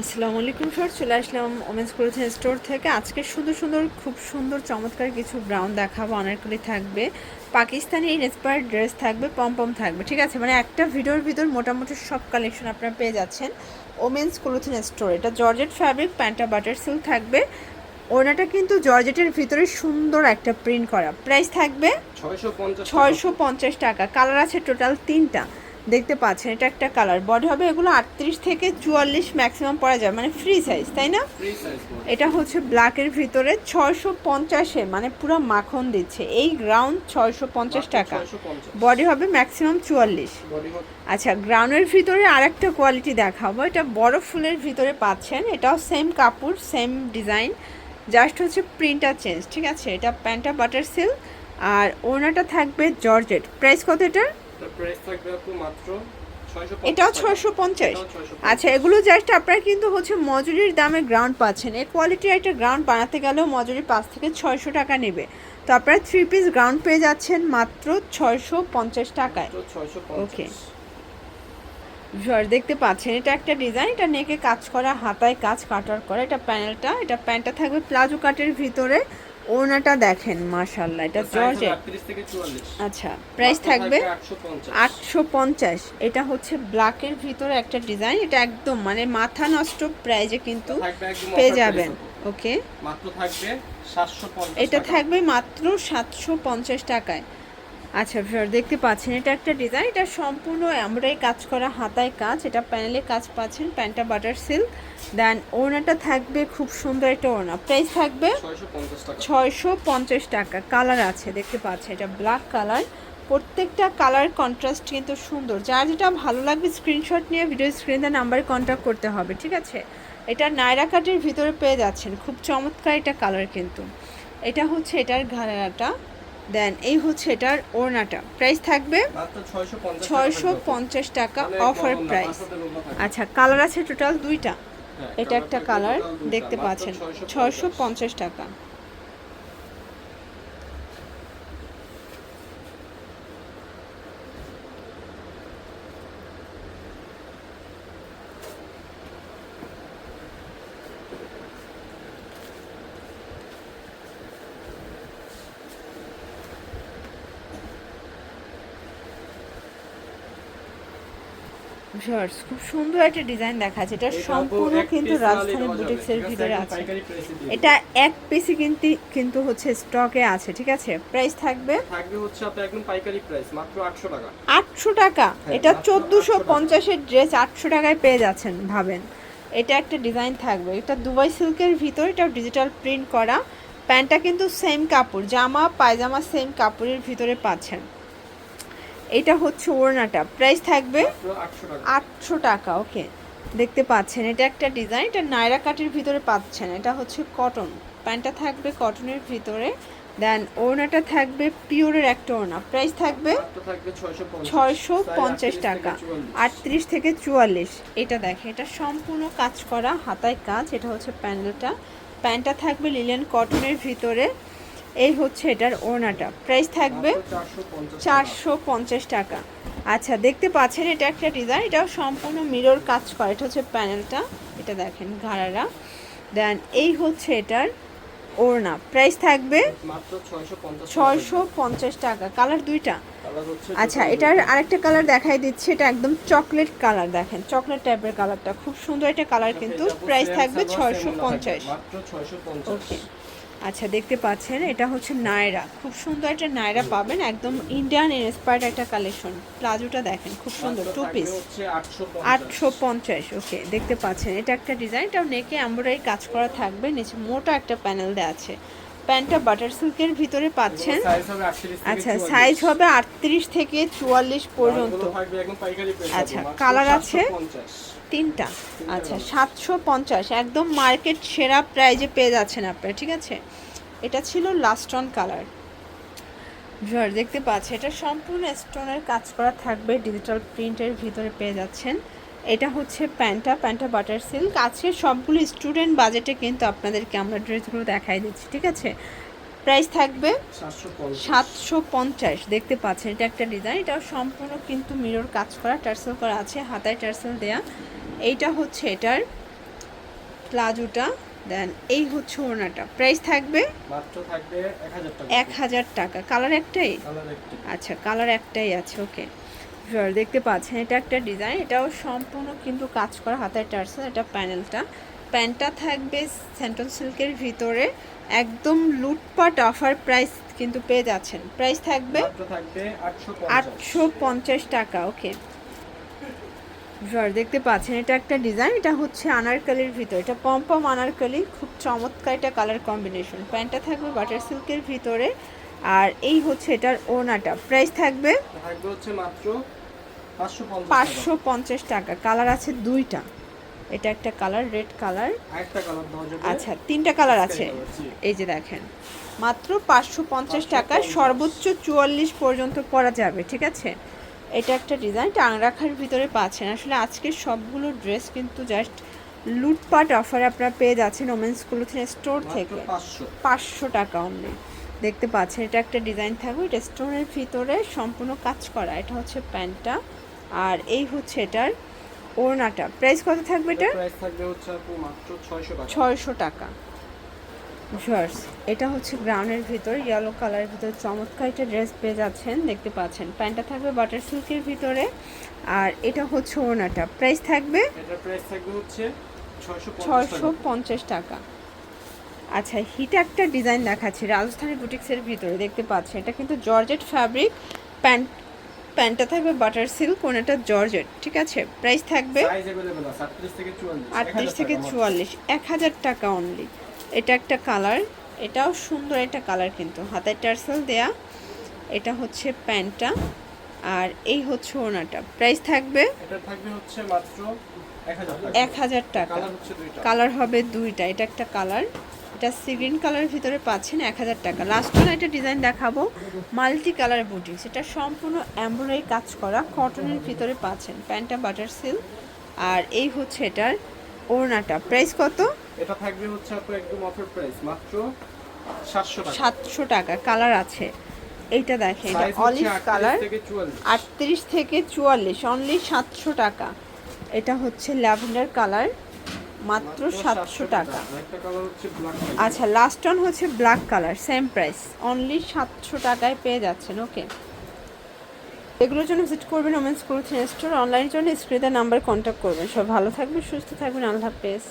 আসসালামু আলাইকুম স্যার চলে আসলাম ওমেন্স ক্লোথিং স্টোর থেকে। আজকে সুন্দর সুন্দর খুব সুন্দর চমৎকার কিছু ব্রাউন দেখাবো অনেকগুলি থাকবে। পাকিস্তানি ইন্সপায়ার্ড ড্রেস থাকবে পম পম থাকবে ঠিক আছে? মানে একটা ভিডিওর ভিতর মোটামুটি সব কালেকশন আপনারা পেয়ে যাচ্ছেন ওমেন্স ক্লোথিং স্টোর এটা জর্জেট ফ্যাব্রিক প্যান্টা বাটার সিল্ক থাকবে। ওনাটা কিন্তু জর্জেটের ভিতরে সুন্দর একটা প্রিন্ট করা। প্রাইস থাকবে ছয়শো পঞ্চাশ টাকা। কালার আছে টোটাল তিনটা। দেখতে পাচ্ছেন এটা একটা কালার বডি হবে এগুলো আটত্রিশ থেকে চুয়াল্লিশ ম্যাক্সিমাম পরা যায়। মানে ফ্রি সাইজ তাই না? এটা হচ্ছে ব্ল্যাকের ভিতরে ছয়শো পঞ্চাশে মানে পুরো মাখন দিচ্ছে। এই গ্রাউন্ড ছয়শো পঞ্চাশ টাকা। বডি হবে ম্যাক্সিমাম চুয়াল্লিশ। আচ্ছা গ্রাউন্ডের ভিতরে আরেকটা কোয়ালিটি দেখাবো। এটা বড় ফুলের ভিতরে পাচ্ছেন। এটাও সেম কাপড় সেম ডিজাইন জাস্ট হচ্ছে প্রিন্টটা চেঞ্জ ঠিক আছে? এটা প্যান্টটা বাটার সিল্ক আর ওনাটা থাকবে জর্জেট প্রাইস কত এটার? প্রাইস থাকবে আপু মাত্র ছয়শো এটাও ছয়শো পঞ্চাশ। আচ্ছা এগুলো জাস্ট আপনারা কিন্তু হচ্ছে মজুরির দামে গ্রাউন্ড পাচ্ছেন। এর কোয়ালিটির একটা গ্রাউন্ড বানাতে গেলেও মজুরি পাঁচ থেকে ছয়শো টাকা নেবে। তো আপনারা থ্রি পিস গ্রাউন্ড পেয়ে যাচ্ছেন মাত্র ছয়শো পঞ্চাশ টাকায়। ভিউয়ার দেখতে পাচ্ছেন এটা একটা ডিজাইন এটা নেকে কাজ করা হাতায় কাজ কাটার করা এটা প্যানেলটা এটা প্যান্টটা থাকবে প্লাজো কাটের ভিতরে। ওনাটা দেখেন মাশাল্লাহ এটা জর্জেট চুয়াল্লিশ। আচ্ছা প্রাইস থাকবে আটশো পঞ্চাশ। এটা হচ্ছে ব্ল্যাকের ভিতরে একটা ডিজাইন এটা একদম মানে মাথা নষ্ট প্রাইজে কিন্তু পেয়ে যাবেন ওকে মাত্র থাকবে এটা থাকবে মাত্র সাতশো পঞ্চাশ টাকায়। আচ্ছা ভিউয়ার, দেখতে পাচ্ছেন, এটা একটা ডিজাইন, এটা সম্পূর্ণ আমরাই কাজ করা, হাতায় কাজ, এটা প্যানেলে কাজ পাচ্ছেন, প্যান্টটা বাটার সিল্ক, দেন ওড়নাটা থাকবে খুব সুন্দর একটা ওড়না, প্রাইস থাকবে ছয়শো পঞ্চাশ টাকা, কালার আছে, দেখতে পাচ্ছেন, এটা ব্ল্যাক কালার, প্রত্যেকটা কালার কন্ট্রাস্ট কিন্তু সুন্দর, যার যেটা ভালো লাগবে স্ক্রিনশট নিয়ে ভিডিও স্ক্রিনে নাম্বারে কন্ট্যাক্ট করতে হবে, ঠিক আছে? এটা নায়রা কাটের ভিতরে পেয়ে যাচ্ছেন, খুব চমৎকার এটা কালার কিন্তু, এটা হচ্ছে এটার ঘাড়াটা দেন এই হচ্ছে এটার ওড়নাটা। প্রাইস থাকবে ছয়শো পঞ্চাশ টাকা অফার প্রাইস। আচ্ছা কালার আছে টোটাল দুইটা। হ্যাঁ, এটা একটা কালার দেখতে পাচ্ছেন। 650 ছয়শো পঞ্চাশ টাকা। ভিউয়ার্স খুব সুন্দর একটা ডিজাইন দেখা যাচ্ছে এটা সম্পূর্ণ কিন্তু রাজস্থানী বুটিক্সের ভিতরে আছে। এটা এক পিসি কিন্তু কিন্তু হচ্ছে স্টকে আছে ঠিক আছে? প্রাইস থাকবে? থাকবে হচ্ছে আপনার একদম পাইকারি প্রাইস মাত্র আটশো টাকা। আটশো টাকা? হ্যাঁ, এটা মাত্র চোদ্দোশো পঞ্চাশের ড্রেস আটশো টাকায় পেয়ে যাচ্ছেন ভাবেন। এটা একটা ডিজাইন থাকবে। এটা দুবাই সিল্কের ভিতর এটা ডিজিটাল প্রিন্ট করা। প্যান্টটা কিন্তু সেম কাপড় জামা পায়জামা সেম কাপড়ের ভিতরে পাচ্ছেন। এটা হচ্ছে ওড়নাটা। প্রাইস থাকবে আটশো টাকা ওকে দেখতে পাচ্ছেন এটা একটা ডিজাইন এটা নায়রা কাটের ভিতরে পাচ্ছেন। এটা হচ্ছে কটন প্যান্টটা থাকবে কটনের ভিতরে। দেন ওড়নাটা থাকবে পিওরের একটা ওড়না। প্রাইস থাকবে ছয়শো পঞ্চাশ। ছয়শো সাইজ পঞ্চাশ 38 থেকে টাকা। আটত্রিশ থেকে চুয়াল্লিশ। এটা দেখে এটা সম্পূর্ণ কাজ করা হাতায় কাজ। এটা হচ্ছে প্যান্ডেলটা। প্যান্টটা থাকবে লিলেন কটনের ভিতরে। এই হচ্ছে এটার ওড়নাটা। প্রাইস থাকবে মাত্র 450 টাকা। চারশো পঞ্চাশ টাকা। আচ্ছা দেখতে পাচ্ছেন এটা একটা ডিজাইন এটাও সম্পূর্ণ মিরর কাজ করে। এটা হচ্ছে প্যানেলটা এটা দেখেন ঘাড়ারা। দেন এই হচ্ছে এটার ওড়না। প্রাইস থাকবে মাত্র 650 টাকা। ছয়শো পঞ্চাশ টাকা। কালার দুইটা? আচ্ছা এটার আরেকটা কালার দেখাই দিচ্ছে। এটা একদম চকলেট কালার দেখেন। চকলেট টাইপের কালারটা খুব সুন্দর একটা কালার কিন্তু প্রাইস থাকবে ছয়শো পঞ্চাশ। থাকবে। মাত্র 650 ওকে আচ্ছা দেখতে পাচ্ছেন এটা হচ্ছে নায়রা। খুব সুন্দর একটা নায়রা পাবেন একদম ইন্ডিয়ান ইন্সপায়ার্ড একটা কালেকশন প্লাজোটা দেখেন খুব সুন্দর টু পিস আটশো পঞ্চাশ। ওকে দেখতে পাচ্ছেন এটা একটা ডিজাইন এটা নেকে এমব্রয়ডারি কাজ করা থাকবে নিচে মোটা একটা প্যানেল দেওয়া আছে। প্যান্টটা বাটার সিল্কের ভিতরে পাচ্ছেন। সাইজ হবে 38 থেকে আচ্ছা সাইজ হবে আটত্রিশ থেকে চুয়াল্লিশ পর্যন্ত। আচ্ছা, কালার আছে? তিনটা? আচ্ছা সাতশো পঞ্চাশ। একদম মার্কেট সেরা প্রাইজে পেয়ে যাচ্ছেন আপনারা ঠিক আছে? এটা ছিল লাস্ট অন কালার ভিউয়ার দেখতে পাচ্ছি এটা সম্পূর্ণ স্টোনের কাজ করা থাকবে ডিজিটাল প্রিন্টের ভিতরে পেয়ে যাচ্ছেন। এটা হচ্ছে প্যান্টা প্যান্টা বাটার সিল্ক। আজকে সবগুলো স্টুডেন্ট বাজেটে কিন্তু আপনাদেরকে আমরা ড্রেসগুলো দেখাই দিচ্ছি ঠিক আছে? প্রাইস থাকবে সাতশো পঞ্চাশ। দেখতে পাচ্ছেন এটা একটা ডিজাইন। এটাও সম্পূর্ণ কিন্তু মিরর কাজ করা টার্সেল করা আছে হাতায় টার্সেল দেয়া। এইটা হচ্ছে এটার প্লাজোটা। দেন এই হচ্ছে ওড়নাটা। প্রাইস থাকবে এক হাজার টাকা। কালার একটাই। আচ্ছা কালার একটাই আছে ওকে। দেখতে পাচ্ছেন এটা একটা ডিজাইন এটাও সম্পূর্ণ কিন্তু কাজ করা হাতের টার্সেল এটা প্যানেলটা প্যান্টটা থাকবে সেন্টন সিল্কের ভিতরে একদম লুটপাট অফার প্রাইস কিন্তু পেয়ে যাচ্ছেন। প্রাইস থাকবে আটশো পঞ্চাশ। টাকা ওকে দেখতে পাচ্ছেন এটা একটা ডিজাইন এটা হচ্ছে আনারকালির ভিতর এটা পম্পম আনারকালি খুব চমৎকার একটা কালার কম্বিনেশন প্যান্টটা থাকবে বাটার সিল্কের ভিতরে আর এই হচ্ছে এটার ওনাটা প্রাইস থাকবে থাকবে হচ্ছে মাত্র পাঁচশো পঞ্চাশ টাকা। কালার আছে দুইটা। এটা একটা কালার রেড কালার। আচ্ছা তিনটা কালার আছে। এই যে দেখেন মাত্র পাঁচশো পঞ্চাশ টাকা সর্বোচ্চ চুয়াল্লিশ পর্যন্ত পরা যাবে ঠিক আছে? এটা একটা ডিজাইন টাংরাখার ভিতরে পাচ্ছেন। আসলে আজকে সবগুলো ড্রেস কিন্তু জাস্ট লুটপাট অফারে আপনারা পেয়ে যাচ্ছেন ওমেন্স ক্লোথিং স্টোর থেকে। পাঁচশো। পাঁচশো টাকা অনলি দেখতে পাচ্ছেন এটা একটা ডিজাইন থাকবে। এটা স্টোনের ভিতরে সম্পূর্ণ কাজ করা। এটা হচ্ছে প্যান্টটা। আর এই হচ্ছে এটার ওড়নাটা। প্রাইস কত থাকবে এটা প্রাইস থাকবে হচ্ছে আপু মাত্র ছয়শো টাকা। ছয়শো টাকা। জার্স এটা হচ্ছে ব্রাউনের ভিতর ইয়েলো কালারের ভিতর। চমৎকার একটা ড্রেস পেয়ে যাচ্ছেন দেখতে পাচ্ছেন। প্যান্টটা থাকবে বাটার সিল্কের ভিতরে। আর এটা হচ্ছে ওড়নাটা। প্রাইস থাকবে? এটার প্রাইস থাকবে হচ্ছে ছয়শো ছয়শো পঞ্চাশ টাকা। আচ্ছা হিট একটা ডিজাইন দেখাচ্ছি রাজস্থানী বুটিক্সের ভিতরে দেখতে পাচ্ছেন। এটা কিন্তু জর্জেট ফ্যাব্রিক প্যান্ট প্যান্টটা থাকবে বাটার সিল্ক ওনাটা জর্জেট ঠিক আছে? প্রাইস থাকবে আটত্রিশ থেকে চুয়াল্লিশ এক হাজার টাকা অনলি এটা একটা কালার এটাও সুন্দর একটা কালার কিন্তু। হাতের টার্সেল দেয়া এটা হচ্ছে প্যান্টটা আর এই হচ্ছে ওনাটা। প্রাইস থাকবে এক হাজার টাকা। কালার হবে দুইটা এটা একটা কালার এটা সি গ্রিন কালারের ভিতরে পাচ্ছেন এক হাজার টাকা। লাস্ট ওয়ান একটা ডিজাইন দেখাবো মাল্টি কালার বুটিক্স এটা সম্পূর্ণ এমব্রয়ডারি কাজ করা কটনের ভিতরে পাচ্ছেন প্যান্টটা বাটার সিল্ক আর এই হচ্ছে এটার ওড়নাটা। প্রাইস কত? এটা থাকবে হচ্ছে আপু একদম অফার প্রাইস মাত্র 700 টাকা। সাতশো টাকা। কালার আছে। এইটা দেখেন এটা অলিভ 38 কালার থেকে 44 আটত্রিশ থেকে চুয়াল্লিশ অনলি সাতশো টাকা। এটা হচ্ছে ল্যাভেন্ডার কালার মাত্র সাতশো টাকা। আচ্ছা লাস্ট ওয়ান হচ্ছে black colour same price only সাতশো টাকায় পেয়ে যাচ্ছেন ওকে এগুলোর জন্য ভিজিট করবেন ওমেন্স ক্লোথিং স্টোর অনলাইনের জন্য স্ক্রিনের নাম্বার কন্ট্যাক্ট করবেন। সব ভালো থাকবেন, সুস্থ থাকবেন, আল্লাহ হাফেজ।